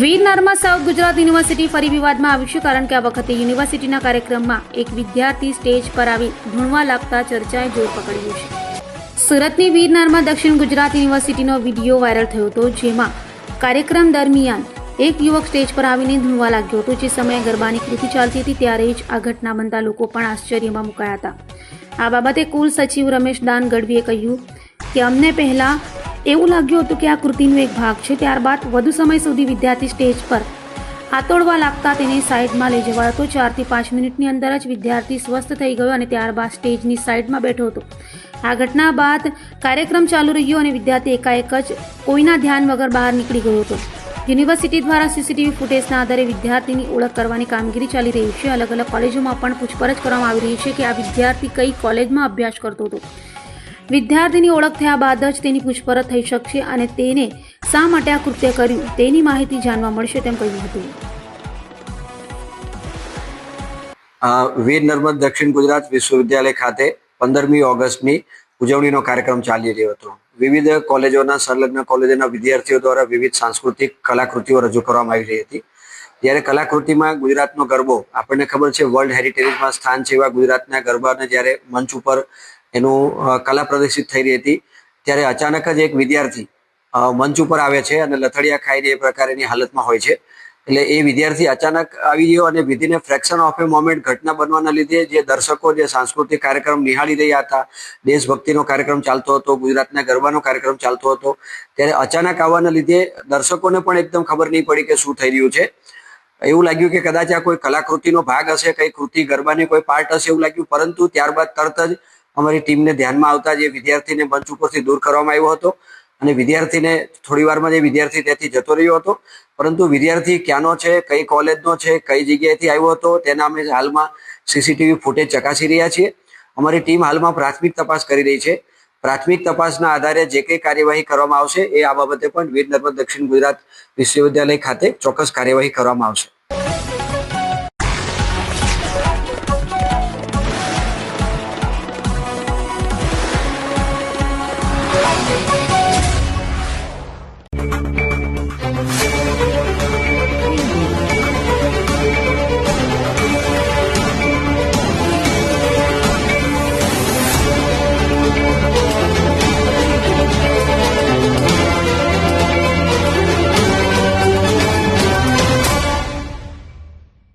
વીર Narmad South Gujarat University ફરી વિવાદમાં આવ્યું છે કારણ કે આ વખતે યુનિવર્સિટીના કાર્યક્રમમાં એક વિદ્યાર્થી સ્ટેજ પર આવી ધૂણવા લાગતા ચર્ચાએ જોર પકડ્યું છે. સુરતની વીર દક્ષિણ ગુજરાત યુનિવર્સિટીનો વીડિયો વાયરલ થયો હતો, જેમાં કાર્યક્રમ દરમિયાન એક યુવક સ્ટેજ પર આવીને ધૂણવા લાગ્યો હતો, જે સમયે ગરબાની કૃતિ ચાલતી હતી, ત્યારે જ આ ઘટના બનતા લોકો પણ આશ્ચર્યમાં મુકાયા હતા. આ બાબતે કુલ સચિવ રમેશ દાન ગઢવીએ કહ્યું કે અમને પહેલા એવું લાગ્યું હતું કે આ કૃતિનો એક ભાગ છે. ત્યારબાદ વધુ સમય સુધી વિદ્યાર્થી સ્ટેજ પર આતોડવા લાગતા તેને સાઈડમાં લઈ જવાયો હતો. ચારથી પાંચ મિનિટની અંદર જ વિદ્યાર્થી સ્વસ્થ થઈ ગયો અને ત્યારબાદ સ્ટેજની સાઈડમાં બેઠો હતો. આ ઘટના બાદ કાર્યક્રમ ચાલુ રહ્યો અને વિદ્યાર્થી એકાએક જ કોઈના ધ્યાન વગર બહાર નીકળી ગયો હતો. યુનિવર્સિટી દ્વારા સીસીટીવી ફૂટેજના આધારે વિદ્યાર્થીની ઓળખ કરવાની કામગીરી ચાલી રહી છે. અલગ અલગ કોલેજોમાં પણ પૂછપરછ કરવામાં આવી રહી છે કે આ વિદ્યાર્થી કઈ કોલેજમાં અભ્યાસ કરતો હતો. વિદ્યાર્થીની ઓળખ થયા બાદ જ તેની પૂછપરછ થઈ શકશે અને તેને શા માટે આ કૃત્ય કર્યું તેની માહિતી જાણવા મળશે તેમ કહ્યું હતું. વીર નર્મદ દક્ષિણ ગુજરાત વિશ્વવિદ્યાલય ખાતે પંદરમી ઓગસ્ટની ઉજવણીનો કાર્યક્રમ ચાલી રહ્યો હતો. વિવિધ કોલેજોના, સંલગ્ન કોલેજોના વિદ્યાર્થીઓ દ્વારા વિવિધ સાંસ્કૃતિક કલાકૃતિઓ રજૂ કરવામાં આવી રહી હતી. જ્યારે કલાકૃતિમાં ગુજરાતનો ગરબો, આપણને ખબર છે, વર્લ્ડ હેરિટેજમાં સ્થાન છે એવા ગુજરાતના ગરબાને જ્યારે મંચ ઉપર એનું કલા પ્રદર્શિત થઈ રહી હતી. ત્યારે અચાનક જ એક વિદ્યાર્થી મંચ ઉપર આવે છે અને લથડિયા ખાઈને એ પ્રકારની હાલતમાં હોય છે. એટલે એ વિદ્યાર્થી અચાનક આવી ગયો અને વિધિને ફ્રેક્શન ઓફ એ મોમેન્ટ ઘટના બનવાના લીધે જે દર્શકો, જે સાંસ્કૃતિક કાર્યક્રમ નિહાળી રહ્યા હતા, દેશભક્તિનો કાર્યક્રમ ચાલતો હતો, ગુજરાતના ગરબાનો કાર્યક્રમ ચાલતો હતો, ત્યારે અચાનક આવવાના લીધે દર્શકોને પણ એકદમ ખબર નહીં પડી કે શું થઈ રહ્યું છે. એવું લાગ્યું કે કદાચ આ કોઈ કલાકૃતિનો ભાગ હશે, કઈ કૃતિ ગરબાની કોઈ પાર્ટ હશે એવું લાગ્યું, પરંતુ ત્યારબાદ તરત જ અમારી ટીમને ધ્યાનમાં આવતા જે વિદ્યાર્થીને મંચ ઉપરથી દૂર કરવામાં આવ્યો હતો અને વિદ્યાર્થીને થોડી વારમાં જે વિદ્યાર્થી ત્યાંથી જતો રહ્યો હતો. પરંતુ વિદ્યાર્થી ક્યાંનો છે, કઈ કોલેજનો છે, કઈ જગ્યાએથી આવ્યો હતો, તેના અમે હાલમાં સીસીટીવી ફૂટેજ ચકાસી રહ્યા છીએ. અમારી ટીમ હાલમાં પ્રાથમિક તપાસ કરી રહી છે. પ્રાથમિક તપાસના આધારે જે કંઈ કાર્યવાહી કરવામાં આવશે એ આ બાબતે પણ વીર નર્મદ દક્ષિણ ગુજરાત વિશ્વવિદ્યાલય ખાતે ચોક્કસ કાર્યવાહી કરવામાં આવશે.